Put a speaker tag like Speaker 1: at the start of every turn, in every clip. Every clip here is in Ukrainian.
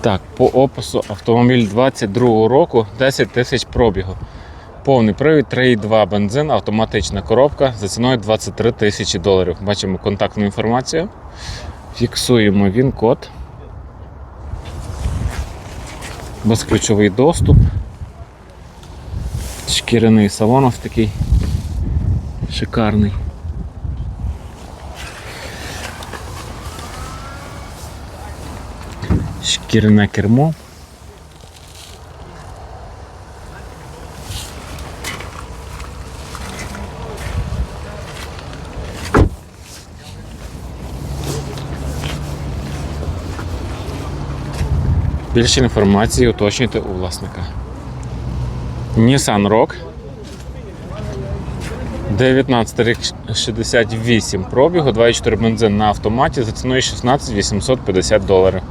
Speaker 1: Так, по опису автомобіль 22 року 10 тисяч пробігу. Повний привід 3,2 бензин, автоматична коробка за ціною 23 тисячі доларів. Бачимо контактну інформацію. Фіксуємо він код. Безключовий доступ. Шкіряний салон ось такий шикарний. Шкіряне кермо. Більше інформації уточнюйте у власника. Nissan Rogue. 19 рік 68 пробігу, 2,4 бензин на автоматі за ціною 16 850 доларів.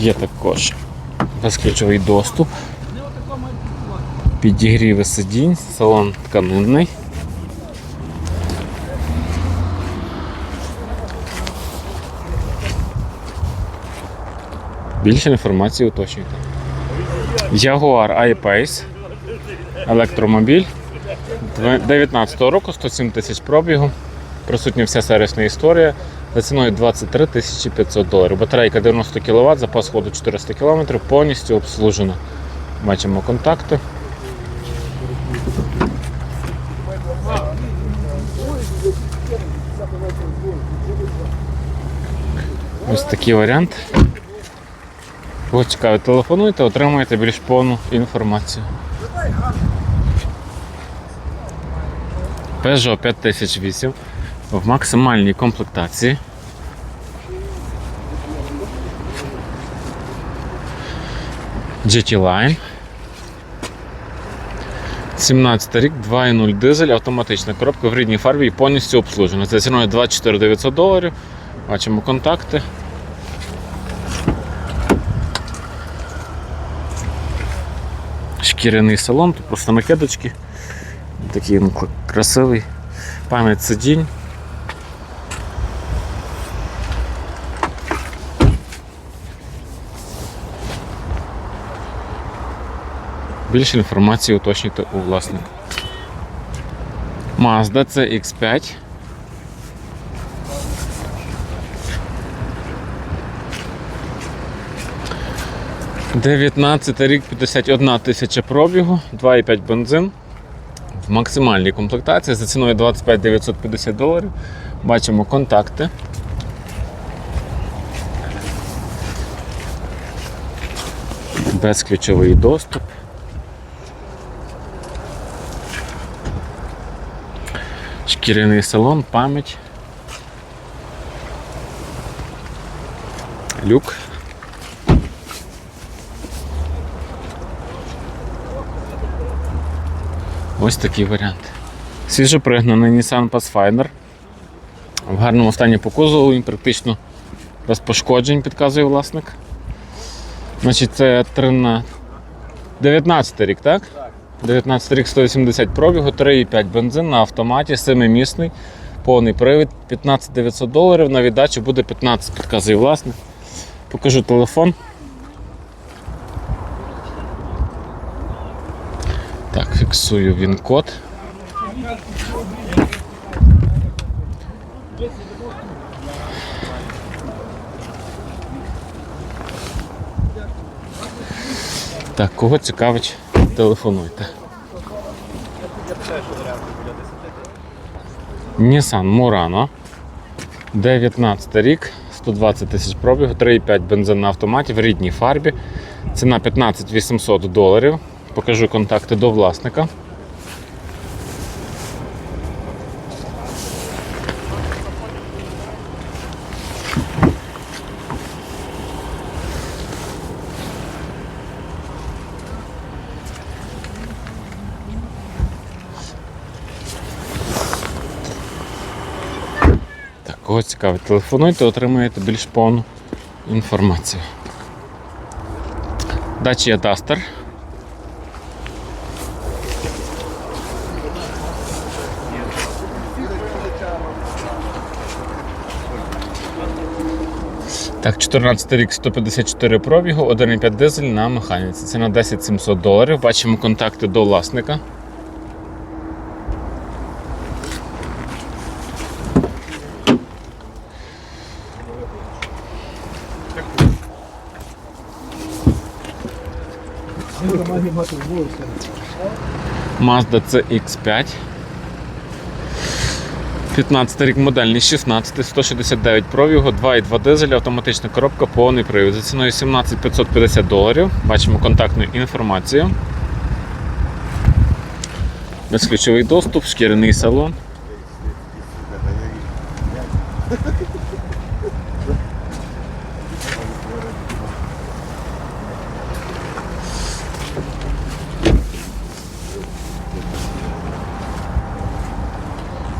Speaker 1: Є також безключовий доступ. Підігріви сидінь, салон тканинний. Більше інформації уточнюйте. Jaguar I-Pace. Електромобіль. 19 року, 107 тисяч пробігу. Присутня вся сервісна історія. За ціною 23 500 доларів. Батарейка 90 кВт, запас ходу 400 км, повністю обслужена. Бачимо контакти. Ось такий варіант. Кого цікавить, телефонуйте, отримаєте більш повну інформацію. Peugeot 5008 в максимальній комплектації. GT Line. 17 рік, 2.0 дизель, автоматична коробка в рідній фарбі і повністю обслужена. За ціною 24 900 доларів. Бачимо контакти. Шкіряний салон, тут просто накидочки. Такий красивий. Пам'ять сидінь. Більше інформації уточнюйте у власника. Mazda CX5. Дев'ятнадцятий рік 51 тисяча пробігу, 2,5 бензин в максимальній комплектації за ціною 25 950 доларів. Бачимо контакти. Безключовий доступ. Шкіряний салон, пам'ять. Люк. Ось такий варіант. Свіжопригнаний Nissan Pathfinder. В гарному стані по кузову, він практично без пошкоджень, підказує власник. Значить, це 13... 19 рік, так? 19 рік 180 пробігу, 3,5 бензин на автоматі, 7-місний, повний привід, 15 900 доларів, на віддачу буде 15, підказує власник. Покажу телефон. Так, фіксую він код. Так, кого цікавить, телефонуйте. Nissan Murano. 19 рік, 120 тисяч пробігу, 3,5 бензин на автоматі в рідній фарбі. Ціна 15 800 доларів. Покажу контакти до власника. Так, кого цікавить, телефонуйте, отримаєте більш повну інформацію. Dacia Duster. Так, 14 рік 154 пробігу, 1,5 дизель на механіці. Ціна 10 700 доларів. Бачимо контакти до власника. Mazda CX5. 15 рік модельний 16, 169 пробігу, 2,2 дизель, автоматична коробка, повний привід. За ціною 17 550 доларів. Бачимо контактну інформацію. Безключовий доступ, шкіряний салон.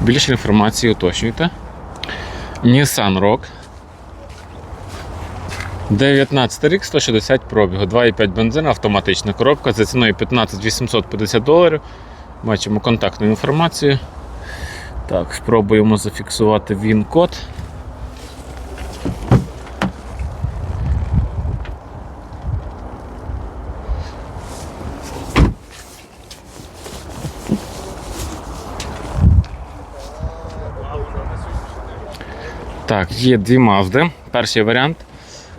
Speaker 1: Більше інформації уточнюйте. Nissan Rock. 19 рік, 160 пробігу, 2,5 бензин, автоматична коробка за ціною 15 850 доларів. Бачимо контактну інформацію. Так, спробуємо зафіксувати він-код. Так, є дві Mazda. Перший варіант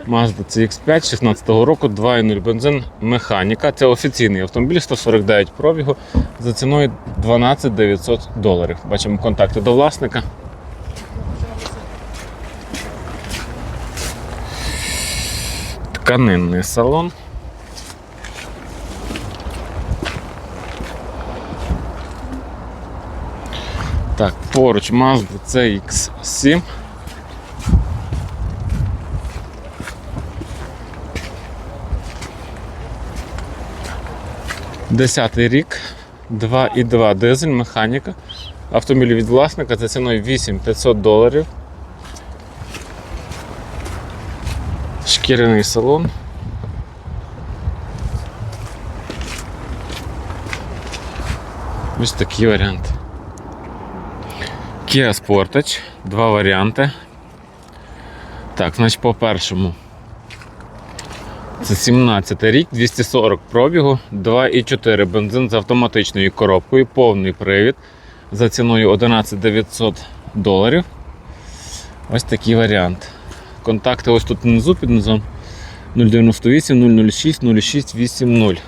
Speaker 1: Mazda CX5 16 року, 2.0 бензин, механіка. Це офіційний автомобіль, 149 пробігу за ціною 12 900 доларів. Бачимо контакти до власника. Тканинний салон. Так, поруч Mazda CX7. Десятий рік, 2,2 дизель, механіка. Автомобіль від власника за ціною 8500 доларів. Шкіряний салон. Ось такий варіант. Kia Sportage, два варіанти. Так, значить, по першому. Це 17 рік, 240 пробігу, 2,4 бензин з автоматичною коробкою, повний привід за ціною 11 900 доларів. Ось такий варіант. Контакти ось тут внизу під низом 098 006 0680.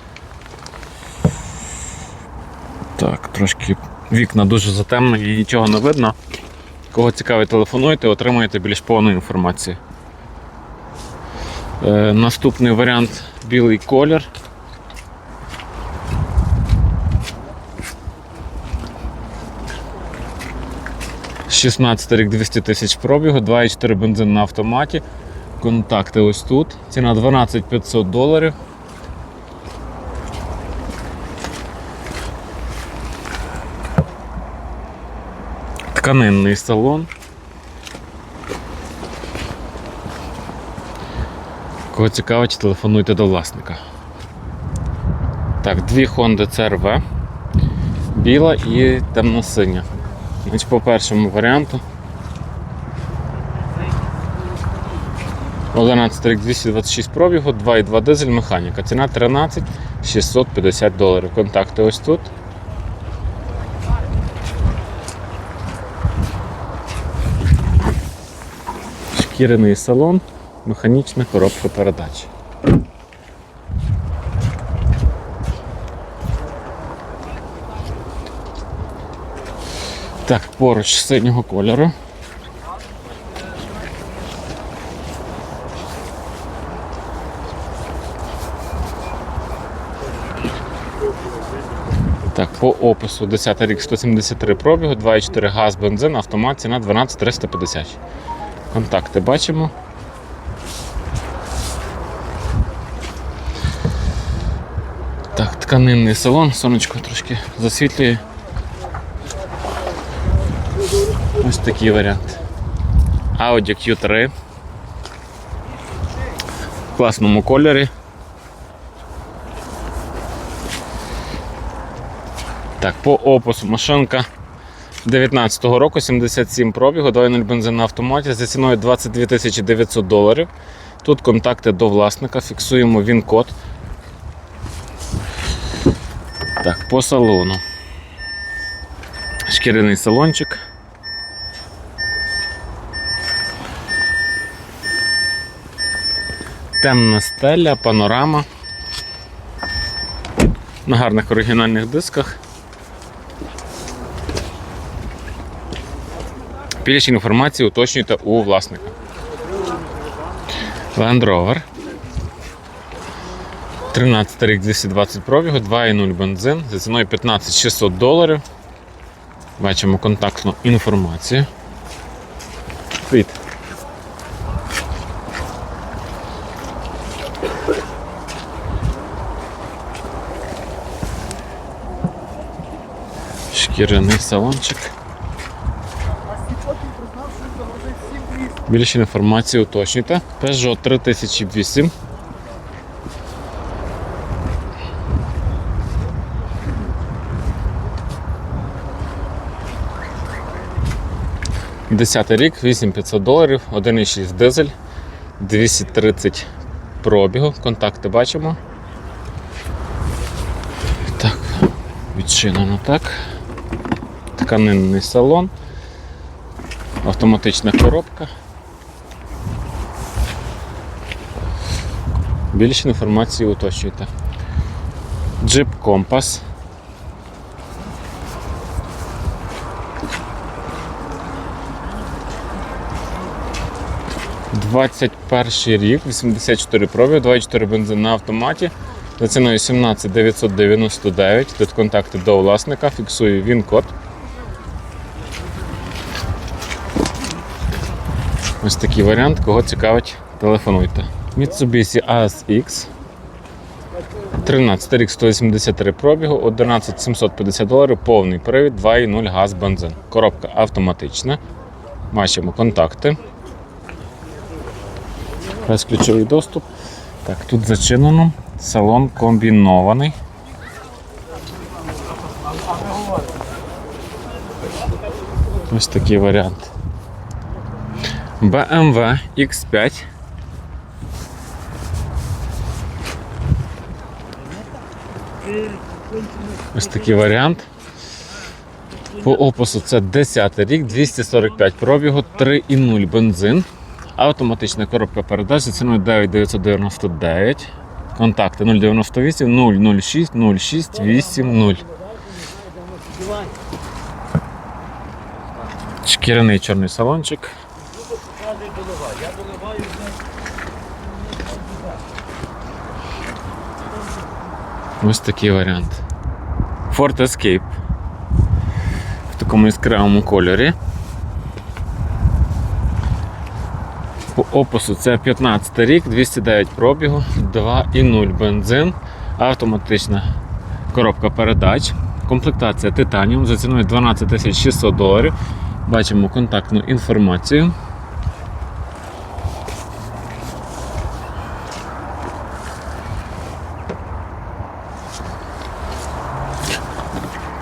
Speaker 1: Так, трошки вікна дуже затемнені нічого не видно. Кого цікавить, телефонуйте, отримаєте більш повну інформацію. Е, наступний варіант білий колір. «16 рік 200 тисяч пробігу, 2,4 бензин на автоматі. Контакти ось тут. Ціна 12 500 доларів. Тканинний салон. Кого цікавить, телефонуйте до власника. Так, дві Honda CRV. Біла і темно-синя. Значить, по першому варіанту. 11 рік 226 пробігу, 2,2 дизель, механіка. Ціна 13 650 доларів. Контакти ось тут. Шкіряний салон, механічна коробка передач. Так, поруч синього кольору. Так, по опису 10 рік 173 пробігу, 2,4 газ, бензин, автомат, ціна 12 350. Контакти бачимо. Так, тканинний салон, сонечко трошки засвітлює. Ось такий варіант. Audi Q3 в класному кольорі. Так, по опису машинка 19-го року, 77 пробігу, 2.0 бензин на автоматі за ціною 22 900 доларів. Тут контакти до власника, фіксуємо він-код. Так, по салону. Шкіряний салончик. Темна стеля, панорама. На гарних оригінальних дисках. Більше інформації уточнюйте у власника. Land Rover. 13 рік 220 пробігу, 2,0 бензин за ціною 15 600 доларів. Бачимо контактну інформацію. Привіт. Шкіряний салончик. Більше інформації уточнюйте. Peugeot 3008. Десятий рік, 8500 доларів, 1,6 дизель, 230 пробігу. Контакти бачимо. Так, відчинено так. Тканинний салон. Автоматична коробка. Більше інформації уточнюйте. Джип Компас. Двадцять перший рік, 84 пробіг, 24 бензин на автоматі. За ціною 17 999. Тут контакти до власника, фіксую він код. Ось такий варіант, кого цікавить, телефонуйте. Mitsubishi ASX. 13 рік 183 пробігу, 11 750 доларів, повний привід, 2,0 газ бензин. Коробка автоматична. Бачимо контакти. Безключовий доступ. Так, тут зачинено. Салон комбінований. Ось такий варіант. BMW X5. Ось такий варіант. По опису це 10 рік, 245 пробігу, 3,0 бензин. Автоматична коробка передач ціною 9999. Контакти 098 006 06 80. Шкіряний чорний салончик. Ось такий варіант. Ford Escape в такому яскравому кольорі. Опису це 15 рік, 209 пробігу, 2,0 бензин, автоматична коробка передач, комплектація титаніум за ціною 12 600 доларів. Бачимо контактну інформацію.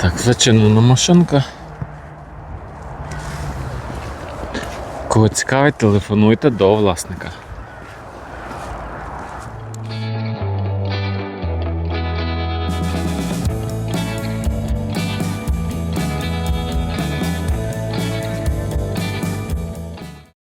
Speaker 1: Так, зачинена машинка. Цікавить, телефонуйте до власника.